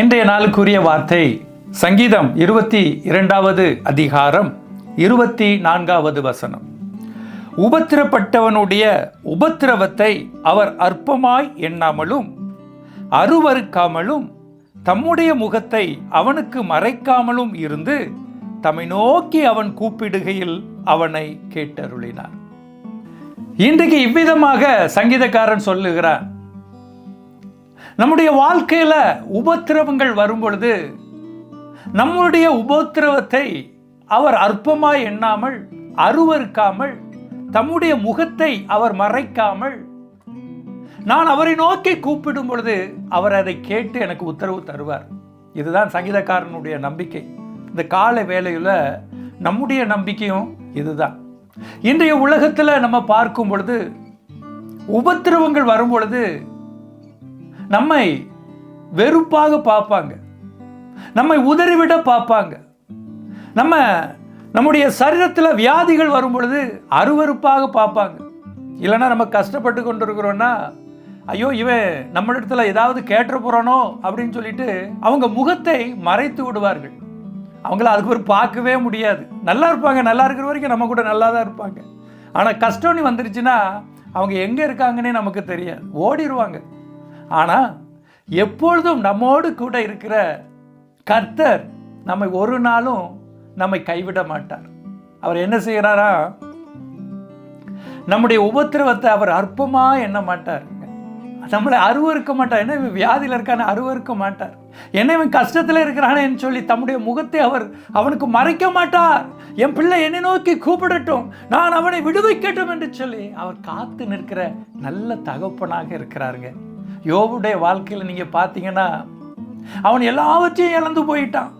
இன்றைய நாளுக்குரிய வார்த்தை சங்கீதம் இருபத்தி இரண்டாவது அதிகாரம் இருபத்தி நான்காவது வசனம். உபத்திரப்பட்டவனுடைய உபத்திரவத்தை அவர் அற்பமாய் எண்ணாமலும் அருவறுக்காமலும் தம்முடைய முகத்தை அவனுக்கு மறைக்காமலும் இருந்து தம்மை நோக்கி அவன் கூப்பிடுகையில் அவனை கேட்டருளினார். இன்றைக்கு இவ்விதமாக சங்கீதக்காரன் சொல்லுகிறான். நம்முடைய வாழ்க்கையில் உபத்திரவங்கள் வரும் பொழுது நம்முடைய உபத்திரவத்தை அவர் அற்பமாய் எண்ணாமல் அருவறுக்காமல் தம்முடைய முகத்தை அவர் மறைக்காமல் நான் அவரை நோக்கி கூப்பிடும் பொழுது அவர் அதை கேட்டு எனக்கு உத்தரவு தருவார். இதுதான் சங்கீதக்காரனுடைய நம்பிக்கை. இந்த கால வேலையில் நம்முடைய நம்பிக்கையும் இதுதான். இன்றைய உலகத்தில் நம்ம பார்க்கும் பொழுது உபத்திரவங்கள் வரும் பொழுது நம்மை வெறுப்பாக பார்ப்பாங்க. நம்மை உதறிவிட பார்ப்பாங்க. நம்ம நம்முடைய சரீரத்தில் வியாதிகள் வரும் பொழுது அருவருப்பாக பார்ப்பாங்க. இல்லைன்னா நம்ம கஷ்டப்பட்டு கொண்டு இருக்கிறோன்னா ஐயோ இவன் நம்மளிடத்துல ஏதாவது கேட்டு போகிறானோ அப்படின்னு சொல்லிட்டு அவங்க முகத்தை மறைத்து விடுவார்கள். அவங்கள அதுக்கு ஒரு பார்க்கவே முடியாது. நல்லா இருப்பாங்க நல்லா இருக்கிற வரைக்கும் நம்ம கூட நல்லா தான் இருப்பாங்க. ஆனால் கஷ்டம்னு வந்துருச்சுன்னா அவங்க எங்கே இருக்காங்கன்னே நமக்கு தெரியாது. ஓடிடுவாங்க ஆனால் எப்பொழுதும் நம்மோடு கூட இருக்கிற கர்த்தர் நம்மை ஒரு நாளும் நம்மை கைவிட மாட்டார். அவர் என்ன செய்கிறாரா நம்முடைய உபத்திரவத்தை அவர் அற்பமாக எண்ண மாட்டார். நம்மளை அருவருக்க மாட்டார். என்ன இவன் வியாதியில் இருக்கான அருவருக்க மாட்டார். என்ன இவன் கஷ்டத்தில் இருக்கிறானேன்னு சொல்லி தம்முடைய முகத்தை அவர் அவனுக்கு மறைக்க மாட்டார். என் பிள்ளை என்னை நோக்கி கூப்பிடட்டும். நான் அவனை விடுவிக்கட்டும் என்று சொல்லி அவர் காத்து நிற்கிற நல்ல தகப்பனாக இருக்கிறாருங்க. யோவுடைய வாழ்க்கையில் நீங்கள் பார்த்தீங்கன்னா அவன் எல்லாவற்றையும் இழந்து போயிட்டான்.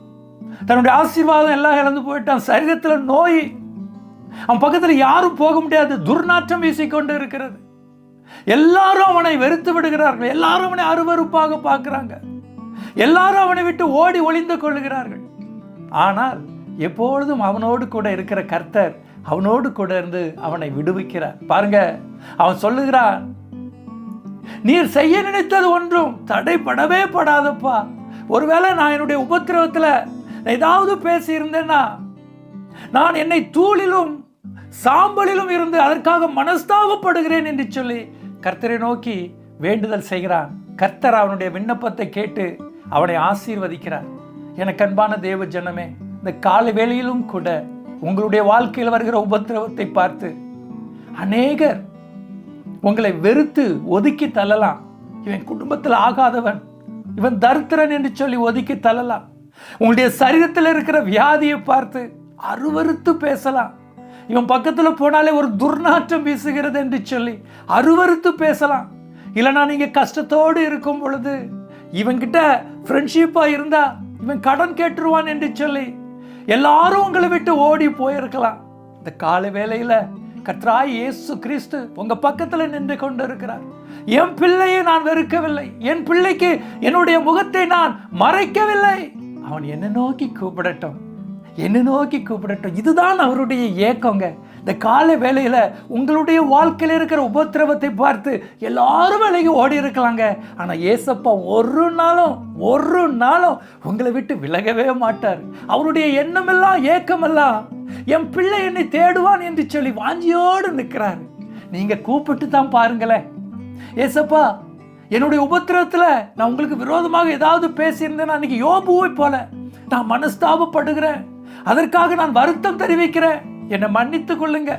தன்னுடைய ஆசீர்வாதம் எல்லாம் இழந்து போயிட்டான். சரீரத்தில் நோய் அவன் பக்கத்தில் யாரும் போக முடியாது. துர்நாற்றம் வீசிக்கொண்டு இருக்கிறது. எல்லாரும் அவனை வெறுத்து விடுகிறார்கள். எல்லாரும் அவனை அருவருப்பாக பார்க்கிறாங்க. எல்லாரும் அவனை விட்டு ஓடி ஒளிந்து கொள்கிறார்கள். ஆனால் எப்பொழுதும் அவனோடு கூட இருக்கிற கர்த்தர் அவனோடு கூட இருந்து அவனை விடுவிக்கிறார். பாருங்க அவன் சொல்லுகிறான் நீர் செய்ய நினைத்தது ஒன்றும். தடைப்படவே படாதப்பா. ஒருவேளை நான் என்னுடைய உபத்திரவத்தில் ஏதாவது பேசியிருந்தேன்னா நான் என்னை தூளிலும் சாம்பலிலும் இருந்து அதற்காக மனஸ்தாபப்படுகிறேன் என்று சொல்லி கர்த்தரை நோக்கி வேண்டுதல் செய்கிறான். கர்த்தர் அவனுடைய விண்ணப்பத்தை கேட்டு அவனை ஆசீர்வதிக்கிறார். எனக்கு அன்பான தேவ ஜனமே இந்த கால வேளையிலும் கூட உங்களுடைய வாழ்க்கையில் வருகிற உபத்திரவத்தை பார்த்து அநேகர் உங்களை வெறுத்து ஒதுக்கி தள்ளலாம். இவன் குடும்பத்தில் ஆகாதவன். இவன் தரித்திரன் என்று சொல்லி ஒதுக்கி தள்ளலாம். உங்களுடைய சரீரத்தில் இருக்கிற வியாதியை பார்த்து அருவறுத்து பேசலாம். இவன் பக்கத்தில் போனாலே ஒரு துர்நாற்றம் வீசுகிறது என்று சொல்லி அருவறுத்து பேசலாம். இல்லைனா நீங்கள் கஷ்டத்தோடு இருக்கும் பொழுது இவன்கிட்ட ஃப்ரெண்ட்ஷிப்பாக இருந்தா இவன் கடன் கேட்டுருவான் என்று சொல்லி எல்லாரும் உங்களை விட்டு ஓடி போயிருக்கலாம். இந்த கால வேலையில் கத்ராய் இயேசு கிறிஸ்து உங்க பக்கத்தில் நின்று கொண்டு இருக்கிறார் என் பிள்ளையை நான் வெறுக்கவில்லை. என் பிள்ளைக்கு என்னுடைய முகத்தை நான் மறைக்கவில்லை. அவன் என்ன நோக்கி கூப்பிடட்டும். என்ன நோக்கி கூப்பிடட்டும். இதுதான் அவருடைய ஏக்கங்க. இந்த கால வேலையில் உங்களுடைய வாழ்க்கையில் இருக்கிற உபத்திரவத்தை பார்த்து எல்லாரும் வேலைக்கு ஓடி இருக்கலாங்க. ஆனால் ஏசப்பா ஒரு நாளும் ஒரு நாளும் உங்களை விட்டு விலகவே மாட்டார். அவருடைய எண்ணமெல்லாம் ஏக்கமெல்லாம் என் பிள்ளை என்னை தேடுவான் என்று சொல்லி வாஞ்சியோடு நிற்கிறார். நீங்கள் கூப்பிட்டு தான் பாருங்களேன். ஏசப்பா என்னுடைய உபத்திரத்தில் நான் உங்களுக்கு விரோதமாக ஏதாவது பேசியிருந்தேன் அன்னைக்கு யோபுவை போல. நான் மனஸ்தாபப்படுகிறேன். அதற்காக நான் வருத்தம் தெரிவிக்கிறேன். என்னை மன்னித்து கொள்ளுங்க.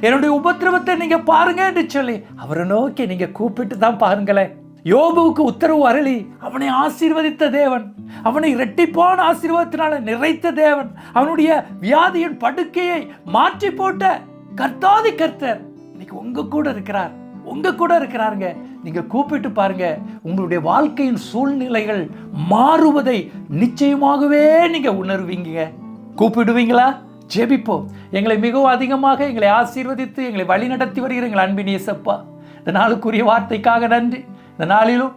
என்னுடைய உபத்திரவத்தை நீங்க பாருங்க என்று சொல்லி அவரை நோக்கி நீங்க கூப்பிட்டு தான் பாருங்களேன். யோபுவுக்கு உத்தரவு அருளி அவனை ஆசீர்வதித்த தேவன். அவனை இரட்டிப்பான ஆசீர்வாதத்தினால நிறைத்த தேவன். அவனுடைய வியாதியின் படுக்கையை மாற்றி போட்ட கர்த்தாதி கர்த்தர் இன்னைக்கு உங்க கூட இருக்கிறார். உங்க கூட இருக்கிறாருங்க. நீங்க கூப்பிட்டு பாருங்க. உங்களுடைய வாழ்க்கையின் சூழ்நிலைகள் மாறுவதை நிச்சயமாகவே நீங்க உணர்வீங்க. கூப்பிடுவீங்களா? ஜெபிப்போம். எங்களை மிகவும் அதிகமாக எங்களை ஆசீர்வதித்து எங்களை வழி நடத்தி வருகிற எங்கள் அன்பின் இயேசப்பா. இந்த நாளுக்குரிய வார்த்தைக்காக நன்றி. இந்த நாளிலும்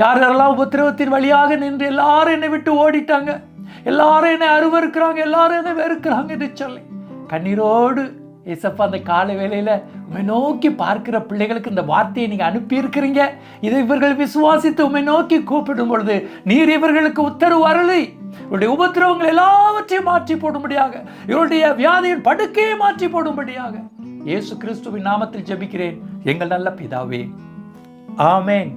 யார் யாரெல்லாம் உபத்திரவத்தின் வழியாக நின்று எல்லாரும் என்னை விட்டு ஓடிட்டாங்க எல்லாரும் என்னை அருவருக்கிறாங்க எல்லாரும் என்னை வெறுக்கிறாங்க என்று சொல்லி கண்ணீரோடு ஏசப்பா அந்த காலை வேலையில் உண்மை நோக்கி பார்க்கிற பிள்ளைகளுக்கு இந்த வார்த்தையை நீங்கள் அனுப்பியிருக்கிறீங்க. இதை இவர்கள் விசுவாசித்து உண்மை நோக்கி கூப்பிடும் பொழுது நீர் இவர்களுக்கு உத்தரவு அருளி. இவருடைய உபத்திரவங்கள் எல்லாவற்றையும் மாற்றி போடும்படியாக இவருடைய வியாதியின் படுக்கையை மாற்றி போடும்படியாக இயேசு கிறிஸ்துவின் நாமத்தில் ஜெபிக்கிறேன். எங்கள் நல்ல பிதாவே ஆமென்